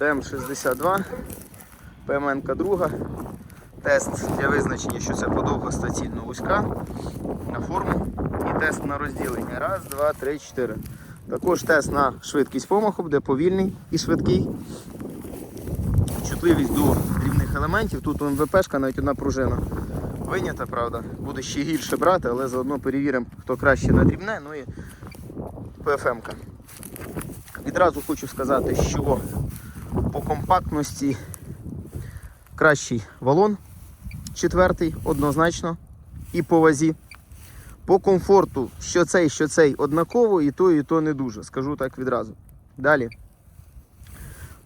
ТМ-62, ПМНК друга. Тест для визначення, що це подовга стацільно вузька на форму і тест на розділення. Раз, два, три, чотири. Також тест на швидкість помаху, де повільний і швидкий. Чутливість до дрібних елементів. Тут МВПшка навіть одна пружина винята, правда. Буде ще гірше брати, але заодно перевіримо, хто краще на дрібне, ну і ПФМ-ка. Відразу хочу сказати, що по компактності кращий валон, четвертий, однозначно, і по вазі. По комфорту, що цей, що цей однаково, і то, і то не дуже. Скажу так відразу. Далі.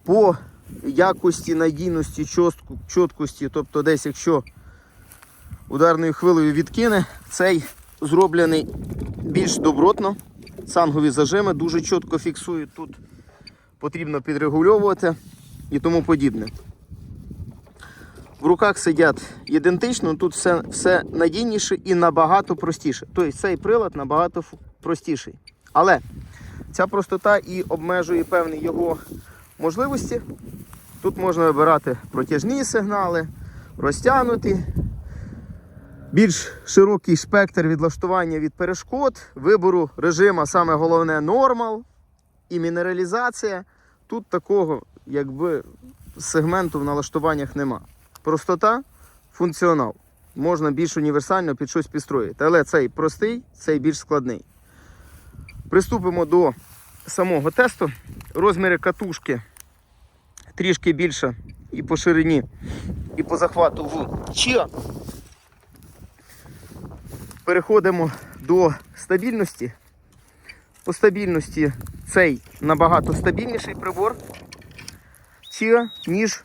По якості, надійності, чіткості, тобто десь якщо ударною хвилею відкине, цей зроблений більш добротно. Сангові зажими дуже чітко фіксують. Тут потрібно підрегульовувати і тому подібне. В руках сидять ідентично, тут все, все надійніше і набагато простіше. Тобто цей прилад набагато простіший. Але ця простота і обмежує певні його можливості. Тут можна вибирати протяжні сигнали, розтягнуті, більш широкий спектр відлаштування від перешкод, вибору режима, саме головне нормал і мінералізація. Тут такого якби сегменту в налаштуваннях нема. Простота, функціонал. Можна більш універсально під щось підстроїти. Але цей простий, цей більш складний. Приступимо до самого тесту. Розміри катушки трішки більше і по ширині, і по захвату в ЧІА. Переходимо до стабільності. По стабільності цей набагато стабільніший прибор ЧІА, ніж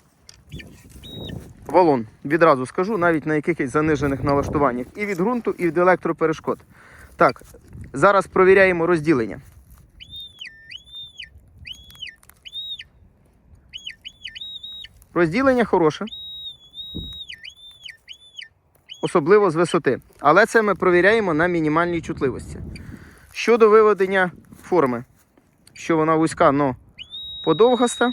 валон. Відразу скажу, навіть на якихось занижених налаштуваннях. І від ґрунту, і від електроперешкод. Так, зараз провіряємо розділення. Розділення хороше. Особливо з висоти. Але це ми провіряємо на мінімальній чутливості. Щодо виведення форми, що вона вузька, але подовгаста.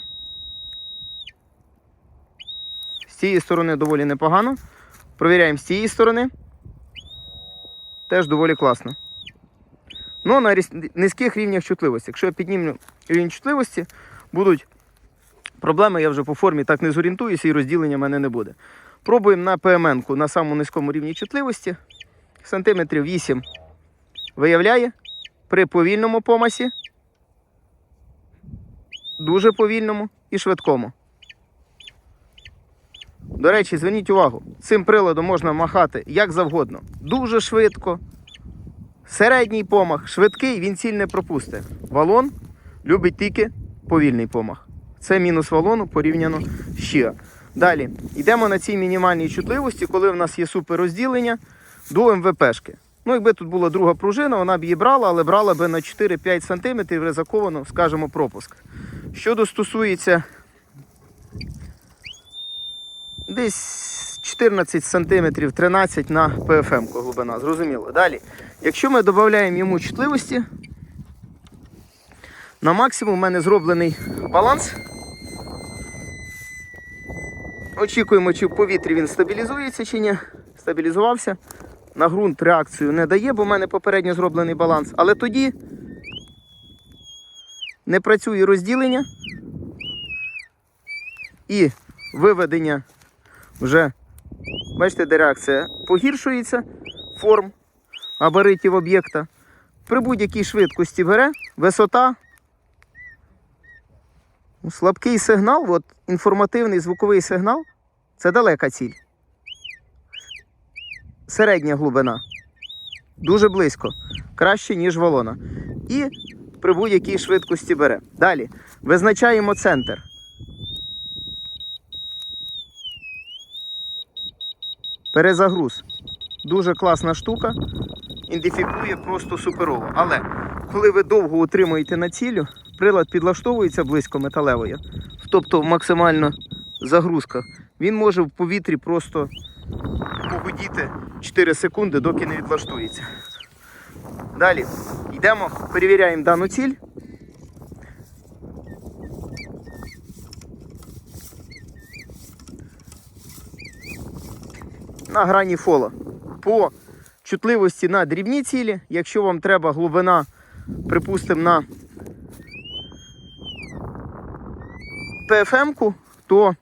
З цієї сторони доволі непогано. Провіряємо з цієї сторони. Теж доволі класно. Ну, на низьких рівнях чутливості. Якщо я піднімлю рівень чутливості, будуть проблеми, я вже по формі так не зорієнтуюся і розділення в мене не буде. Пробуємо на ПМН-ку на самому низькому рівні чутливості. Сантиметрів 8 виявляє при повільному помасі, дуже повільному і швидкому. До речі, зверніть увагу, цим приладом можна махати як завгодно. Дуже швидко. Середній помах, швидкий, він ціль не пропустить. Валон любить тільки повільний помах. Це мінус валону порівняно з Chia. Далі йдемо на цій мінімальній чутливості, коли в нас є суперрозділення до МВПшки. Ну, якби тут була друга пружина, вона б її брала, але брала би на 4-5 см ризиковано, скажімо, пропуск. Щодо стосується десь 14 см 13 на ПФМ глибина, зрозуміло. Далі, якщо ми додаємо йому чутливості, на максимум у мене зроблений баланс. Очікуємо, чи в повітрі він стабілізується чи ні. Стабілізувався. На ґрунт реакцію не дає, бо в мене попередньо зроблений баланс. Але тоді не працює розділення і виведення вже, бачите, де реакція погіршується форм габаритів об'єкта. При будь-якій швидкості бере висота. Ну, Слабкий сигнал, от інформативний звуковий сигнал це далека ціль. Середня глибина. Дуже близько. Краще, ніж волона. І при будь-якій швидкості бере. Далі. Визначаємо центр. Перезагруз. Дуже класна штука. Ідентифікує просто суперово. Але коли ви довго утримуєте на цілю, прилад підлаштовується близько металевою, тобто максимально загрузка, він може в повітрі просто погудіти 4 секунди, доки не відлаштується. Далі йдемо, перевіряємо дану ціль. На грані фола. По чутливості на дрібні цілі, якщо вам треба глибина, припустимо, на ПФМ-ку, то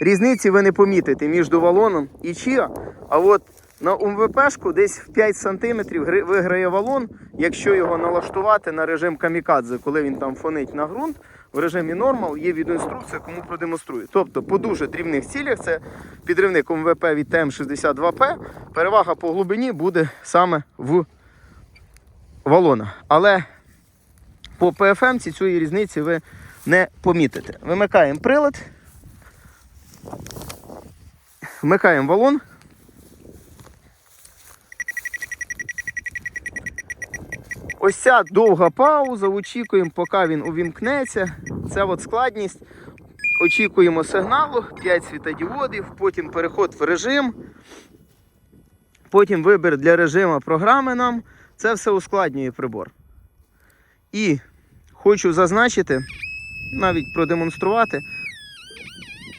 різниці ви не помітите між валоном і чия. А от на УМВПшку десь в 5 см виграє валон, якщо його налаштувати на режим камікадзе, коли він там фонить на ґрунт. В режимі нормал є відеоінструкція, кому продемонструю. Тобто по дуже дрібних цілях це підривник МВП від ТМ62П. Перевага по глибині буде саме в валона. Але по ПФМ цієї різниці ви не помітите. Вимикаємо прилад, вмикаємо валон. Ось ця довга пауза, очікуємо, поки він увімкнеться. Це от складність. Очікуємо сигналу, 5 світодіодів, потім переход в режим, потім вибір для режиму програми нам. Це все ускладнює прибор. І хочу зазначити, навіть продемонструвати.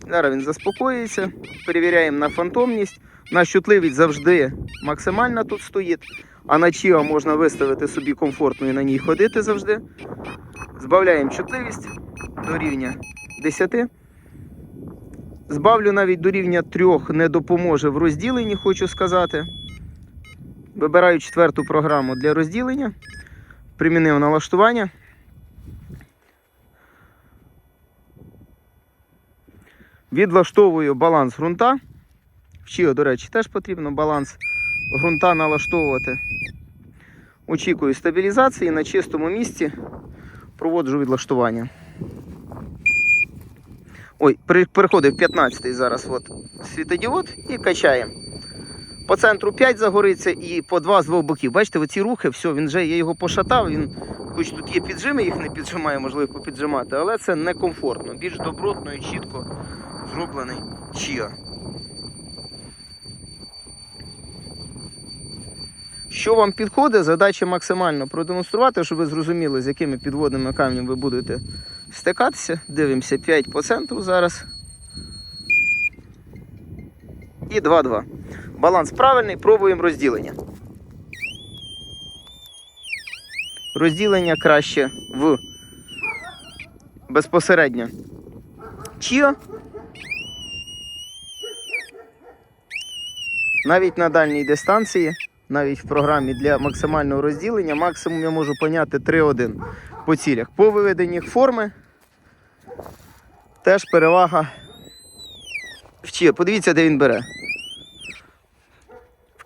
Зараз він заспокоїться, перевіряємо на фантомність. На чутливість завжди максимальна тут стоїть. А на Чіо можна виставити собі комфортно і на ній ходити завжди. Збавляємо чутливість до рівня 10. Збавлю навіть до рівня 3 не допоможе в розділенні, хочу сказати. Вибираю четверту програму для розділення. Примінив налаштування. Відлаштовую баланс ґрунта. В Чіо, до речі, теж потрібно баланс ґрунта налаштовувати. Очікую стабілізації на чистому місці. Проводжу відлаштування. Ой, переходив 15-й зараз от світодіод і качаємо. По центру 5 загориться і по 2 з двох боків. Бачите, оці рухи, все, він вже, я його пошатав, він, хоч тут є піджими, їх не піджимає, можливо, попіджимати, але це некомфортно. Більш добротно і чітко зроблений чіа. Що вам підходить, задача максимально продемонструвати, щоб ви зрозуміли, з якими підводними камнями ви будете стикатися. Дивимося 5 по центру зараз. І 2-2. Баланс правильний, пробуємо розділення. Розділення краще в безпосередньо Чіо. Навіть на дальній дистанції, навіть в програмі для максимального розділення, максимум я можу поняти 3-1 по цілях. По виведенні форми теж перевага в Чіо. Подивіться, де він бере.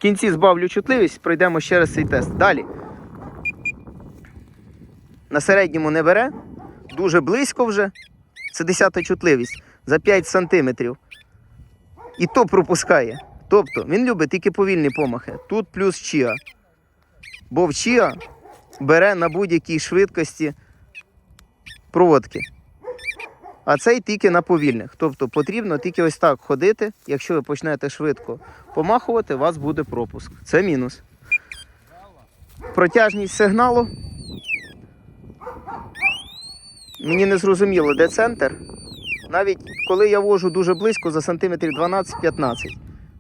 Кінці збавлю чутливість, пройдемо ще раз цей тест. Далі. На середньому не бере, дуже близько вже. Це 10 чутливість за 5 сантиметрів. І то пропускає. Тобто він любить тільки повільні помахи. Тут плюс чіа. Бо в чіа бере на будь-якій швидкості проводки. А цей тільки на повільних. Тобто потрібно тільки ось так ходити. Якщо ви почнете швидко помахувати, у вас буде пропуск. Це мінус. Протяжність сигналу. Мені не зрозуміло, де центр. Навіть коли я вожу дуже близько за сантиметрів 12-15.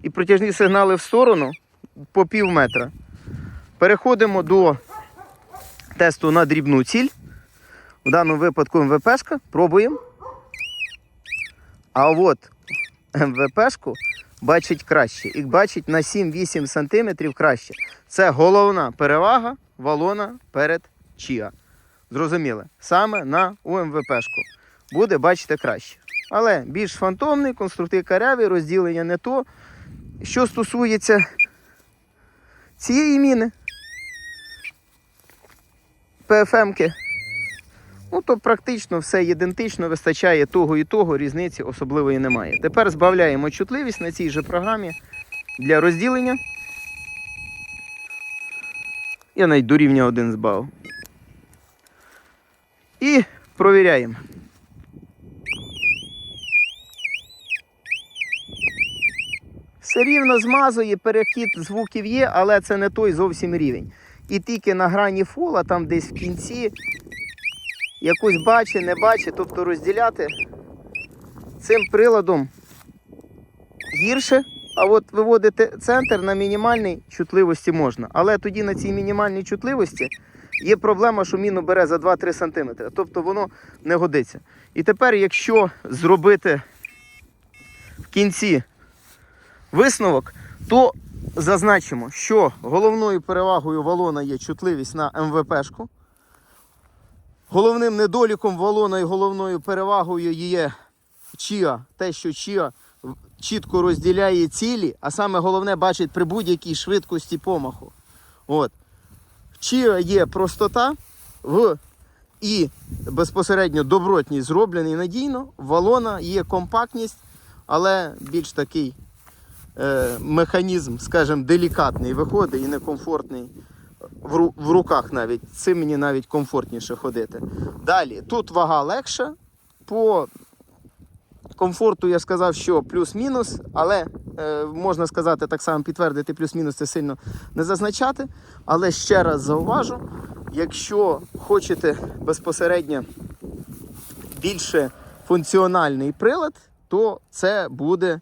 І протяжні сигнали в сторону по пів метра. Переходимо до тесту на дрібну ціль. В даному випадку МВПшка. Пробуємо. А от МВПшку бачить краще. І бачить на 7-8 см краще. Це головна перевага валона перед Чіа. Зрозуміли? Саме на УМВПшку. Буде бачити краще. Але більш фантомний, конструктив карявий, розділення не то. Що стосується цієї міни, ПФМки, ну то практично все ідентично, вистачає того і того, різниці особливої немає. Тепер збавляємо чутливість на цій же програмі для розділення. Я навіть до рівня 1 збав. І провіряємо. Все рівно змазує, перехід звуків є, але це не той зовсім рівень. І тільки на грані фола, там десь в кінці, якусь бачить, не бачить, тобто розділяти цим приладом гірше. А от виводити центр на мінімальній чутливості можна. Але тоді на цій мінімальній чутливості є проблема, що міну бере за 2-3 см. Тобто воно не годиться. І тепер, якщо зробити в кінці висновок, то зазначимо, що головною перевагою валона є чутливість на МВПшку. Головним недоліком валона і головною перевагою є Чіа, те, що Чіа чітко розділяє цілі, а саме головне бачить при будь-якій швидкості помаху. От. Чіа є простота в і безпосередньо добротність зроблений надійно. Валона є компактність, але більш такий е, механізм, скажімо, делікатний виходить і некомфортний в, ру- в руках навіть. Цим мені навіть комфортніше ходити. Далі, тут вага легша. По комфорту я сказав, що плюс-мінус, але е, можна сказати так само підтвердити плюс-мінус це сильно не зазначати. Але ще раз зауважу, якщо хочете безпосередньо більше функціональний прилад, то це буде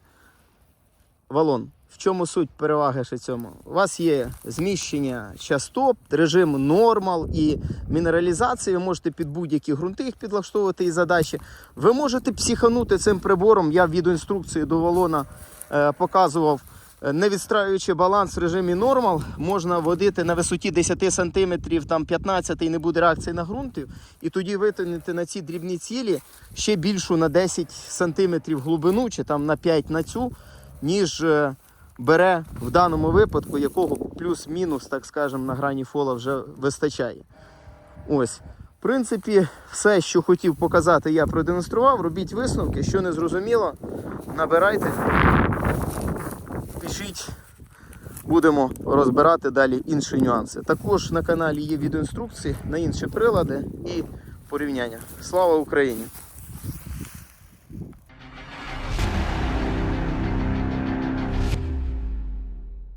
валон. В чому суть переваги ще цьому? У вас є зміщення частот, режим нормал і мінералізація. Ви можете під будь-які ґрунти їх підлаштовувати і задачі. Ви можете психанути цим прибором. Я в відеоінструкції до валона е, показував. е, Не відстраюючи баланс в режимі нормал, можна водити на висоті 10 см, там 15 і не буде реакції на ґрунтів. І тоді витягнути на ці дрібні цілі ще більшу на 10 см глибину, чи там на 5 на цю, ніж е, бере в даному випадку, якого плюс-мінус, так скажемо, на грані фола вже вистачає. Ось. В принципі, все, що хотів показати, я продемонстрував. Робіть висновки, що не зрозуміло, набирайте, пишіть. Будемо розбирати далі інші нюанси. Також на каналі є відеоінструкції на інші прилади і порівняння. Слава Україні!